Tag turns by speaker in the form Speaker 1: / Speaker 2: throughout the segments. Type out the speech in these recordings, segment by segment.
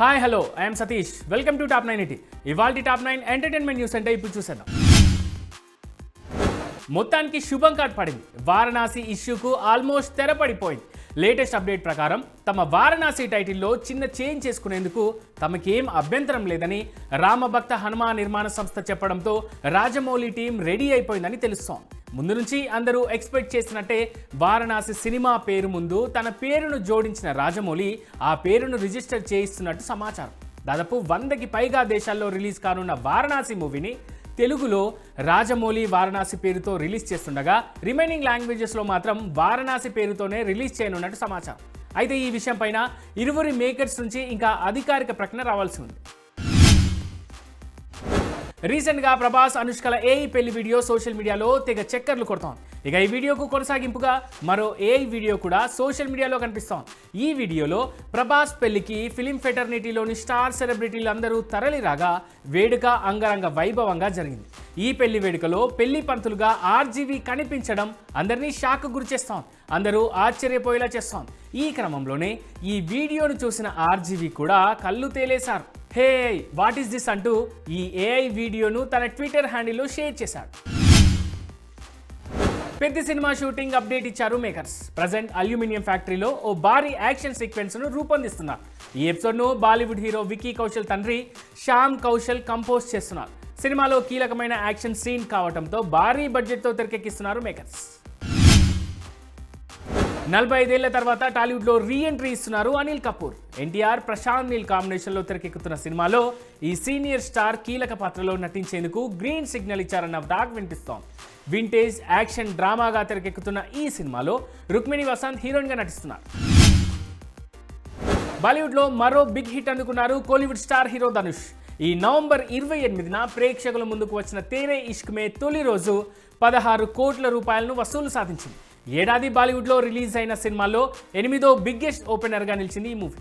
Speaker 1: Hi hello I'm Satish welcome to top nine ET ఇవాళ top nine entertainment news అంటే ఇప్పుడు చూసేద్దాం. మొత్తానికి శుభం కార్డ్ పడింది. వారణాసి ఇష్యూకు ఆల్మోస్ట్ తెరపడిపోయింది. లేటెస్ట్ అప్డేట్ ప్రకారం తమ వారణాసి టైటిల్లో చిన్న చేంజ్ చేసుకునేందుకు తమకేం అభ్యంతరం లేదని రామభక్త హనుమాన్ నిర్మాణ సంస్థ చెప్పడంతో రాజమౌళి టీం రెడీ అయిపోయిందని తెలుస్తోంది. ముందు నుంచి అందరూ ఎక్స్పెక్ట్ చేసినట్టే వారణాసి సినిమా పేరు ముందు తన పేరును జోడించిన రాజమౌళి ఆ పేరును రిజిస్టర్ చేయిస్తున్నట్టు సమాచారం. దాదాపు వందకి పైగా దేశాల్లో రిలీజ్ కానున్న వారణాసి మూవీని తెలుగులో రాజమౌళి వారణాసి పేరుతో రిలీజ్ చేస్తుండగా రిమైనింగ్ లాంగ్వేజెస్లో మాత్రం వారణాసి పేరుతోనే రిలీజ్ చేయనున్నట్టు సమాచారం. అయితే ఈ విషయంపైన ఇరువురి మేకర్స్ నుంచి ఇంకా అధికారిక ప్రకటన రావాల్సి ఉంది. రీసెంట్గా ప్రభాస్ అనుష్కల ఏఐ పెళ్ళి వీడియో సోషల్ మీడియాలో తెగ చక్కర్లు కొడతాం ఇక ఈ వీడియోకు కొనసాగింపుగా మరో ఏఐ వీడియో కూడా సోషల్ మీడియాలో కనిపిస్తాం ఈ వీడియోలో ప్రభాస్ పెళ్ళికి ఫిలిం ఫెటర్నిటీలోని స్టార్ సెలబ్రిటీలు అందరూ తరలిరాగా వేడుక అంగరంగ వైభవంగా జరిగింది. ఈ పెళ్ళి వేడుకలో పెళ్ళి పంతులుగా ఆర్జీవి కనిపించడం అందరినీ షాక్ గురిచేస్తాం అందరూ ఆశ్చర్యపోయేలా చేస్తాం ఈ క్రమంలోనే ఈ వీడియోను చూసిన ఆర్జీవి కూడా కళ్ళు తేలేశారు. హే వాట్ ఈస్ దిస్ అంటూ ఈ ఏఐ వీడియోను తన ట్విట్టర్ హ్యాండిల్లో షేర్ చేశాడు. పెద్ద సినిమా షూటింగ్ అప్డేట్ ఇచ్చారు మేకర్స్. ప్రజెంట్ అల్యూమినియం ఫ్యాక్టరీలో ఓ భారీ యాక్షన్ సీక్వెన్స్ను రూపొందిస్తున్నారు. ఈ ఎపిసోడ్ను బాలీవుడ్ హీరో విక్కీ కౌశల్ తండ్రి శ్యామ్ కౌశల్ కంపోజ్ చేస్తున్నారు. సినిమాలో కీలకమైన యాక్షన్ సీన్ కావడంతో భారీ బడ్జెట్తో తెరకెక్కిస్తున్నారు మేకర్స్. నలభై ఐదేళ్ళ తర్వాత టాలీవుడ్లో రీ ఎంట్రీ ఇస్తున్నారు అనిల్ కపూర్. ఎన్టీఆర్ ప్రశాంత్ నీల్ కాంబినేషన్లో తెరకెక్కుతున్న సినిమాలో ఈ సీనియర్ స్టార్ కీలక పాత్రలో నటించేందుకు గ్రీన్ సిగ్నల్ ఇచ్చారన్న టాక్ వినిపిస్తోంది. వింటేజ్ యాక్షన్ డ్రామాగా తెరకెక్కుతున్న ఈ సినిమాలో రుక్మిణి వసంత్ హీరోయిన్గా నటిస్తున్నారు. బాలీవుడ్లో మరో బిగ్ హిట్ అందుకున్నారు కోలీవుడ్ స్టార్ హీరో ధనుష్. ఈ నవంబర్ ఇరవై ఎనిమిదిన ప్రేక్షకుల ముందుకు వచ్చిన తేనే ఇష్క్ మే తొలి రోజు పదహారు కోట్ల రూపాయలను వసూలు సాధించింది. ఏడాది బాలీవుడ్లో రిలీజ్ అయిన సినిమాలో ఎనిమిదో బిగ్గెస్ట్ ఓపెనర్గా నిలిచింది ఈ మూవీ.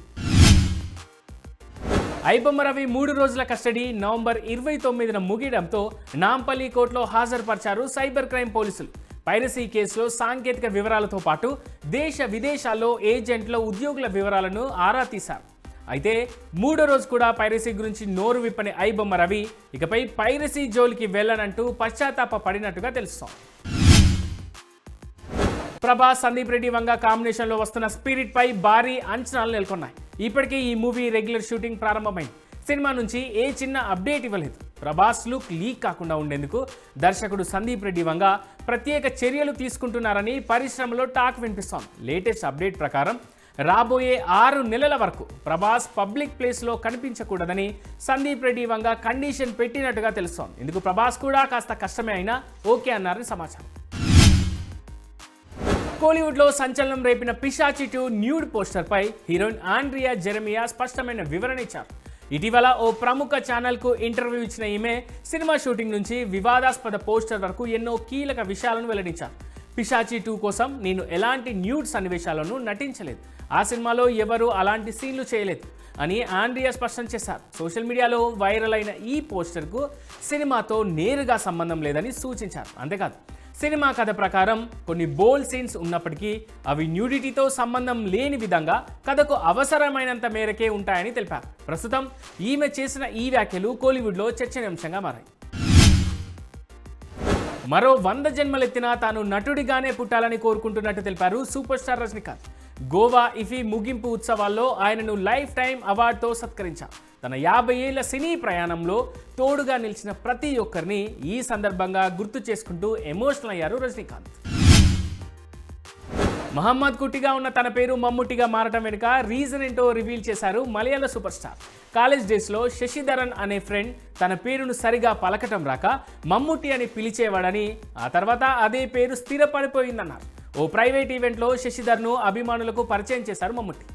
Speaker 1: ఐబొమ్మ రవి మూడు రోజుల కస్టడీ నవంబర్ ఇరవై తొమ్మిదిన ముగియడంతో నాంపల్లి కోర్టులో హాజరుపరిచారు సైబర్ క్రైమ్ పోలీసులు. పైరసీ కేసులో సాంకేతిక వివరాలతో పాటు దేశ విదేశాల్లో ఏజెంట్ల ఉద్యోగుల వివరాలను ఆరా తీశారు. అయితే మూడో రోజు కూడా పైరసీ గురించి నోరు విప్పని ఐబొమ్మ రవి ఇకపై పైరసీ జోలికి వెళ్ళనంటూ పశ్చాత్తాప పడినట్టుగా తెలుస్తోంది. ప్రభాస్ సందీప్ రెడ్డి వంగ కాంబినేషన్లో వస్తున్న స్పిరిట్ పై భారీ అంచనాలు నెలకొన్నాయి. ఇప్పటికే ఈ మూవీ రెగ్యులర్ షూటింగ్ ప్రారంభమైంది. సినిమా నుంచి ఏ చిన్న అప్డేట్ ఇవ్వలేదు. ప్రభాస్ లుక్ లీక్ కాకుండా ఉండేందుకు దర్శకుడు సందీప్ రెడ్డి వంగ ప్రత్యేక చర్యలు తీసుకుంటున్నారని పరిశ్రమలో టాక్ వినిపిస్తోంది. లేటెస్ట్ అప్డేట్ ప్రకారం రాబోయే ఆరు నెలల వరకు ప్రభాస్ పబ్లిక్ ప్లేస్లో కనిపించకూడదని సందీప్ రెడ్డి వంగ కండిషన్ పెట్టినట్టుగా తెలుస్తోంది. ఇందుకు ప్రభాస్ కూడా కాస్త కష్టమే అయినా ఓకే అన్నారని సమాచారం. కోలీవుడ్లో సంచలనం రేపిన పిశాచి టూ న్యూడ్ పోస్టర్పై హీరోయిన్ ఆండ్రియా జెరమియా స్పష్టమైన వివరణ ఇచ్చారు. ఇటీవల ఓ ప్రముఖ ఛానల్కు ఇంటర్వ్యూ ఇచ్చిన ఈమె సినిమా షూటింగ్ నుంచి వివాదాస్పద పోస్టర్ వరకు ఎన్నో కీలక విషయాలను వెల్లడించారు. పిశాచి టూ కోసం నేను ఎలాంటి న్యూడ్ సన్నివేశాలను నటించలేదు. ఆ సినిమాలో ఎవరు అలాంటి సీన్లు చేయలేదు అని ఆండ్రియా స్పష్టం చేశారు. సోషల్ మీడియాలో వైరల్ అయిన ఈ పోస్టర్కు సినిమాతో నేరుగా సంబంధం లేదని సూచించారు. అంతేకాదు సినిమా కథ ప్రకారం కొన్ని బోల్డ్ సీన్స్ ఉన్నప్పటికీ అవి న్యూడిటీతో సంబంధం లేని విధంగా కథకు అవసరమైనంత మేరకే ఉంటాయని తెలిపారు. ప్రస్తుతం ఈమె చేసిన ఈ వ్యాఖ్యలు కోలీవుడ్లో చర్చనీయాంశంగా మారాయి. మరో వంద జన్మలెత్తినా తాను నటుడిగానే పుట్టాలని కోరుకుంటున్నట్టు తెలిపారు super star Rajinikanth. Goa IFFI ముగింపు ఉత్సవాల్లో ఆయనను లైఫ్ టైం అవార్డుతో సత్కరించారు. తన యాభై ఏళ్ళ సినీ ప్రయాణంలో తోడుగా నిలిచిన ప్రతి ఒక్కరిని ఈ సందర్భంగా గుర్తు చేసుకుంటూ ఎమోషనల్ అయ్యారు రజనీకాంత్. మహమ్మద్ కుట్టిగా ఉన్న తన పేరు మమ్ముట్టిగా మారటం వెనుక రీజన్ ఏంటో రివీల్ చేశారు మలయాళ సూపర్ స్టార్. కాలేజ్ డేస్లో శశిధరన్ అనే ఫ్రెండ్ తన పేరును సరిగా పలకటం రాక మమ్ముట్టి అని పిలిచేవాడని ఆ తర్వాత అదే పేరు స్థిరపడిపోయిందన్నారు. ఓ ప్రైవేట్ ఈవెంట్లో శశిధర్ను అభిమానులకు పరిచయం చేశారు మమ్ముట్టి.